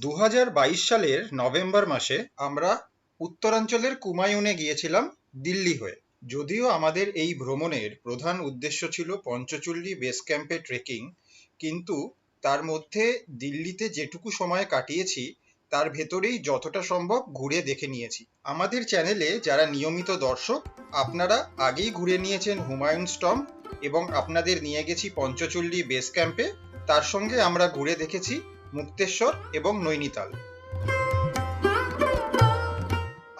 দু হাজার বাইশ সালের নভেম্বর মাসে আমরা উত্তরাঞ্চলের কুমায়ুনে গিয়েছিলাম দিল্লি হয়ে। যদিও আমাদের এই ভ্রমণের প্রধান উদ্দেশ্য ছিল পঞ্চচল্লী বেস ক্যাম্পে ট্রেকিং কিন্তু তার মধ্যে দিল্লিতে যেটুকু সময় কাটিয়েছি, তার ভেতরেই যতটা সম্ভব ঘুরে দেখে নিয়েছি। আমাদের চ্যানেলে যারা নিয়মিত দর্শক, আপনারা আগেই ঘুরে নিয়েছেন হুমায়ুন স্টম্প এবং আপনাদের নিয়ে গেছি পঞ্চচল্লী বেস ক্যাম্পে। তার সঙ্গে আমরা ঘুরে দেখেছি মুক্তেশ্বর এবং নৈনিতাল।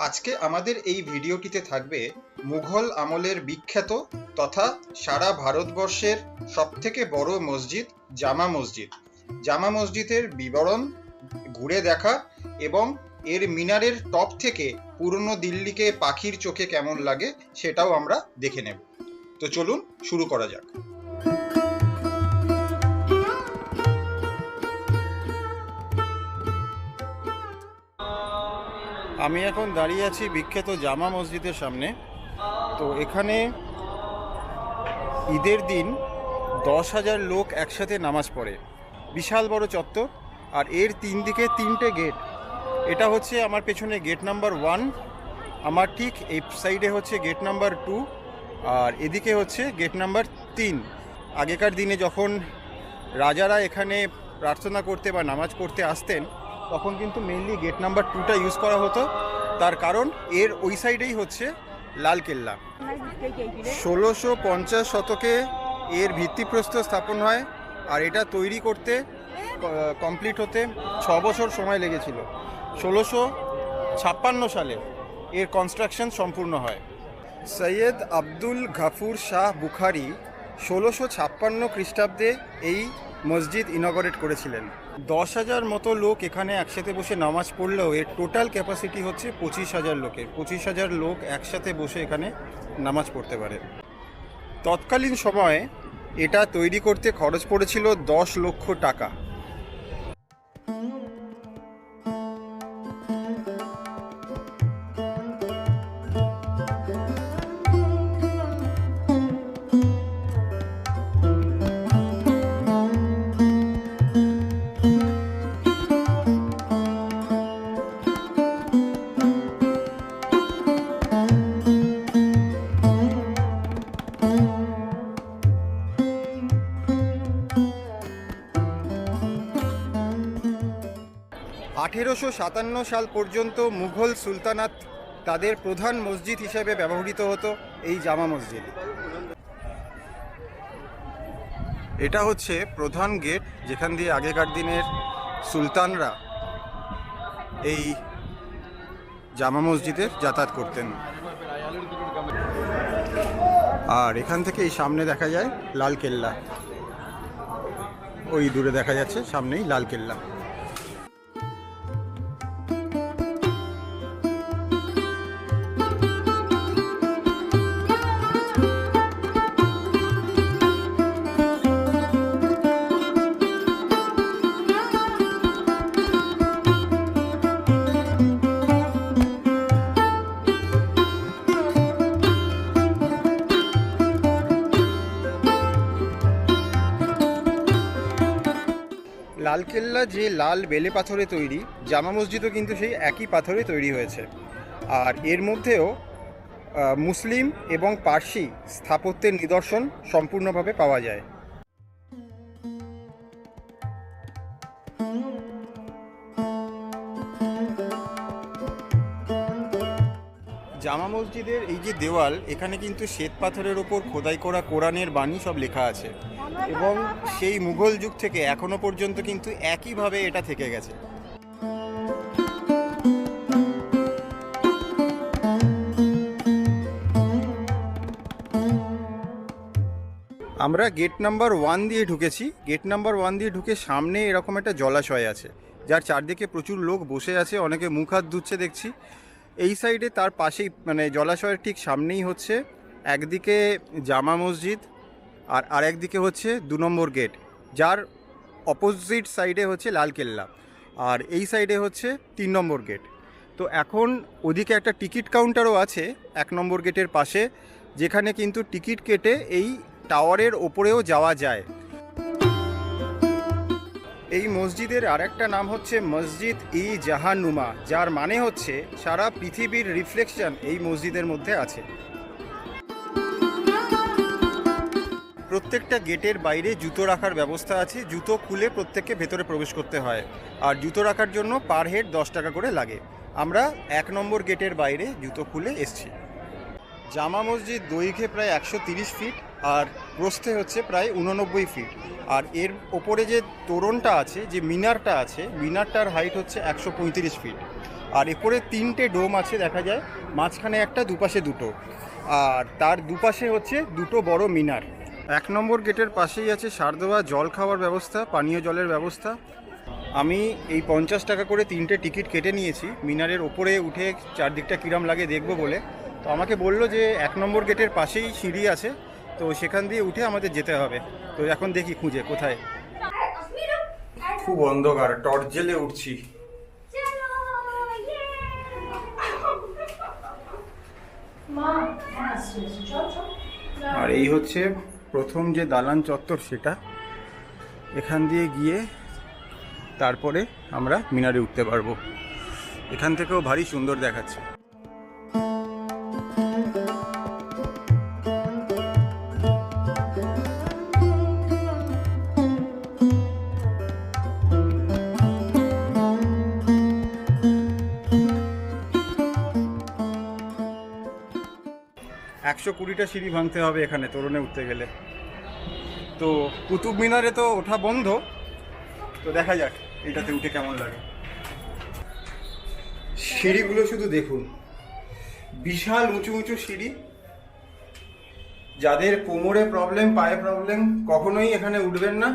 আজকে আমাদের এই ভিডিওটিতে থাকবে মুঘল আমলের বিখ্যাত তথা সারা ভারতবর্ষের সবথেকে বড় মসজিদ জামা মসজিদ। জামা মসজিদের বিবরণ ঘুরে দেখা এবং এর মিনারের টপ থেকে পুরনো দিল্লিকে পাখির চোখে কেমন লাগে সেটাও আমরা দেখে নেব। তো চলুন শুরু করা যাক। আমি এখন দাঁড়িয়ে আছি বিখ্যাত জামা মসজিদের সামনে। তো এখানে ঈদের দিন দশ হাজার লোক একসাথে নামাজ পড়ে। বিশাল বড় চত্বর, আর এর তিন দিকে তিনটে গেট। এটা হচ্ছে আমার পেছনে গেট নাম্বার ওয়ান, আমার ঠিক এই সাইডে হচ্ছে গেট নাম্বার টু, আর এদিকে হচ্ছে গেট নাম্বার তিন। আগেকার দিনে যখন রাজারা এখানে প্রার্থনা করতে বা নামাজ পড়তে আসতেন তখন কিন্তু মেনলি গেট নাম্বার টুটা ইউজ করা হতো। তার কারণ এর ওই সাইডেই হচ্ছে লাল কেল্লা ষোলোশো পঞ্চাশ শতকে এর ভিত্তিপ্রস্তর স্থাপন হয় আর এটা তৈরি করতে কমপ্লিট হতে ছ বছর সময় লেগেছিল। ষোলোশো ছাপ্পান্ন সালে এর কনস্ট্রাকশন সম্পূর্ণ হয়। সৈয়দ আব্দুল গাফুর শাহ বুখারি ষোলোশো ছাপ্পান্ন খ্রিস্টাব্দে এই মসজিদ ইনগরেট করেছিলেন। দশ হাজার মতো লোক এখানে একসাথে বসে নামাজ পড়লেও এর টোটাল ক্যাপাসিটি হচ্ছে পঁচিশ হাজার লোকের পঁচিশ হাজার লোক একসাথে বসে এখানে নামাজ পড়তে পারে। তৎকালীন সময়ে এটা তৈরি করতে খরচ পড়েছিল দশ লক্ষ টাকা। আঠেরোশো সাতান্ন সাল পর্যন্ত মুঘল সুলতানাত তাদের প্রধান মসজিদ হিসেবে ব্যবহৃত হতো এই জামা মসজিদ। এটা হচ্ছে প্রধান গেট যেখান দিয়ে আগেকার দিনের সুলতানরা এই জামা মসজিদের যাতায়াত করতেন। আর এখান থেকে এই সামনে দেখা যায় লাল কেল্লা। ওই দূরে দেখা যাচ্ছে সামনেই লাল কেল্লা। লালকেল্লা যে লাল বেলে পাথরে তৈরি, জামা মসজিদও কিন্তু সেই একই পাথরে তৈরি হয়েছে। আর এর মধ্যেও মুসলিম এবং পার্সি স্থাপত্যের নিদর্শন সম্পূর্ণভাবে পাওয়া যায়। জামা মসজিদের এই যে দেওয়াল, এখানে কিন্তু শ্বেত পাথরের ওপর খোদাই করা কোরআনের বাণী সব লেখা আছে। এবং সেই মুঘল যুগ থেকে এখনও পর্যন্ত কিন্তু একইভাবে এটা থেকে গেছে। আমরা গেট নাম্বার ওয়ান দিয়ে ঢুকেছি। গেট নাম্বার ওয়ান দিয়ে ঢুকে সামনে এরকম একটা জলাশয় আছে, যার চারদিকে প্রচুর লোক বসে আছে, অনেকে মুখ হাত ধুচ্ছে দেখছি। এই সাইডে তার পাশেই মানে জলাশয়ের ঠিক সামনেই হচ্ছে একদিকে জামা মসজিদ আর আরেকদিকে হচ্ছে দু নম্বর গেট, যার অপোজিট সাইডে হচ্ছে লালকেল্লা আর এই সাইডে হচ্ছে তিন নম্বর গেট। তো এখন ওদিকে একটা টিকিট কাউন্টারও আছে এক নম্বর গেটের পাশে, যেখানে কিন্তু টিকিট কেটে এই টাওয়ারের ওপরেও যাওয়া যায়। এই মসজিদের আরেকটা নাম হচ্ছে মসজিদ ই জাহানুমা যার মানে হচ্ছে সারা পৃথিবীর রিফ্লেকশন এই মসজিদের মধ্যে আছে। প্রত্যেকটা গেটের বাইরে জুতো রাখার ব্যবস্থা আছে, জুতো খুলে প্রত্যেককে ভেতরে প্রবেশ করতে হয়, আর জুতো রাখার জন্য পার হেড দশ টাকা করে লাগে। আমরা এক নম্বর গেটের বাইরে জুতো খুলে এসছি। জামা মসজিদ দৈর্ঘ্যে প্রায় একশো তিরিশ ফিট আর প্রস্থে হচ্ছে প্রায় উননব্বই ফিট। আর এর ওপরে যে তোরণটা আছে, যে মিনারটা আছে, মিনারটার হাইট হচ্ছে একশো পঁয়ত্রিশ ফিট। আর এরপরে তিনটে ডোম আছে দেখা যায়, মাঝখানে একটা, দুপাশে দুটো। আর তার দুপাশে হচ্ছে দুটো বড় মিনার। এক নম্বর গেটের পাশেই আছে সারদোয়া জল খাওয়ার ব্যবস্থা, পানীয় জলের ব্যবস্থা। আমি এই পঞ্চাশ টাকা করে তিনটে টিকিট কেটে নিয়েছি। মিনারের ওপরে উঠে চারদিকটা কিরাম লাগে দেখব বলে। তো আমাকে বলল যে এক নম্বর গেটের পাশেই সিঁড়ি আছে তো সেখান দিয়ে উঠে আমাদের যেতে হবে। তো এখন দেখি খুঁজে কোথায়। খুব অন্ধকার টর্চ জেলে উঠছি। আর এই হচ্ছে প্রথম যে দালান চত্বর সেটা। এখান দিয়ে গিয়ে তারপরে আমরা মিনারে উঠতে পারব। এখান থেকেও ভারী সুন্দর দেখাচ্ছে। একশো কুড়িটা সিঁড়ি ভাঙতে হবে এখানে, তোরণে উঠতে গেলে। তো কুতুব মিনারে তো ওঠা বন্ধ। তো দেখা যাক, এটাতে উঠে কেমন লাগে। সিঁড়িগুলো শুধু দেখুন। বিশাল উঁচু উঁচু সিঁড়ি। যাদের কোমরে প্রবলেম পায়ে প্রবলেম কখনোই এখানে উঠবেন না।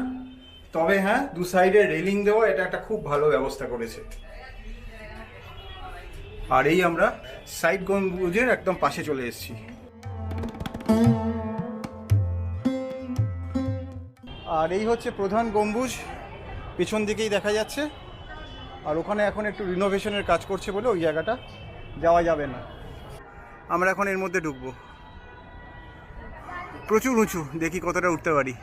তবে হ্যাঁ দু সাইডে রেলিং দেওয়া, এটা একটা খুব ভালো ব্যবস্থা করেছে। আর এই আমরা সাইড গম্বুজের একদম পাশে চলে এসেছি। আর এই হচ্ছে প্রধান গম্বুজ, পেছন দিকেই দেখা যাচ্ছে। আর ওখানে এখন একটু রিনোভেশনের কাজ করছে বলে ওই জায়গাটা যাওয়া যাবে না। আমরা এখন এর মধ্যে ঢুকবো। প্রচুর উঁচু, দেখি কতটা উঠতে পারি।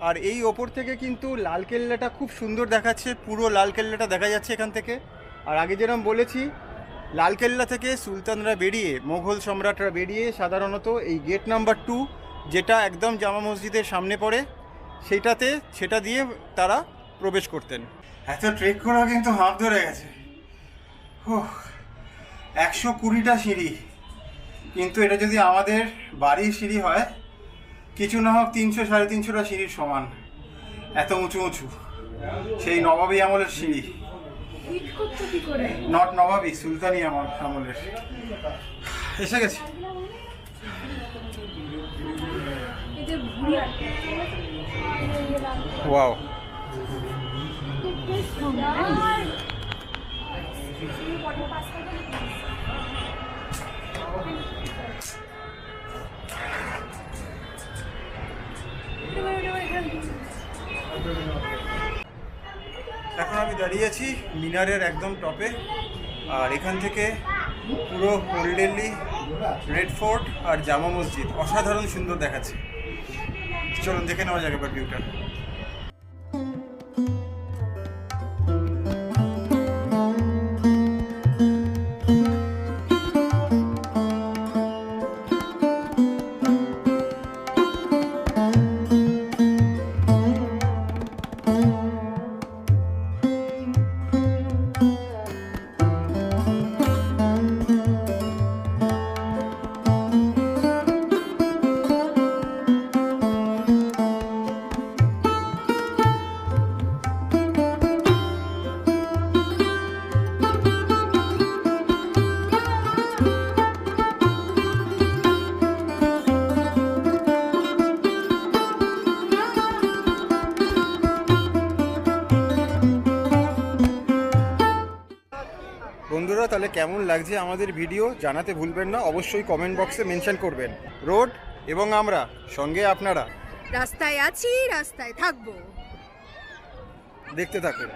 আর এই ওপর থেকে কিন্তু লালকেল্লাটা খুব সুন্দর দেখাচ্ছে, পুরো লালকেল্লাটা দেখা যাচ্ছে এখান থেকে। আর আগে যেরকম বলেছি লালকেল্লা থেকে সুলতানরা বেরিয়ে, মোঘল সম্রাটরা বেরিয়ে সাধারণত এই গেট নাম্বার টু যেটা একদম জামা মসজিদের সামনে পড়ে, সেটাতে, সেটা দিয়ে তারা প্রবেশ করতেন। এত ট্রেক করা কিন্তু হাফ ধরে গেছে। একশো কুড়িটা সিঁড়ি। কিন্তু এটা যদি আমাদের বাড়ির সিঁড়ি হয়, কিছু না হোক তিনশো, সাড়ে তিনশোটা সিঁড়ির সমান। এত উঁচু উঁচু। সেই নবাবী আমলের সিঁড়ি। নট নবাবি সুলতানি আমার আমলের। এসে গেছে। ওয়াও। দাঁড়িয়ে আছি মিনারের একদম টপে। আর এখান থেকে পুরো ওল্ড দিল্লি, রেড ফোর্ট আর জামা মসজিদ। অসাধারণ সুন্দর দেখাচ্ছে। চলুন দেখে নেওয়া যাক এবার ভিউটা বন্ধুরা তাহলে কেমন লাগছে আমাদের ভিডিও জানাতে ভুলবেন না অবশ্যই কমেন্ট বক্সে মেনশন করবেন। রোড এবং আমরা সঙ্গে আপনারা। রাস্তায় আছি রাস্তায় থাকব। দেখতে থাকুন।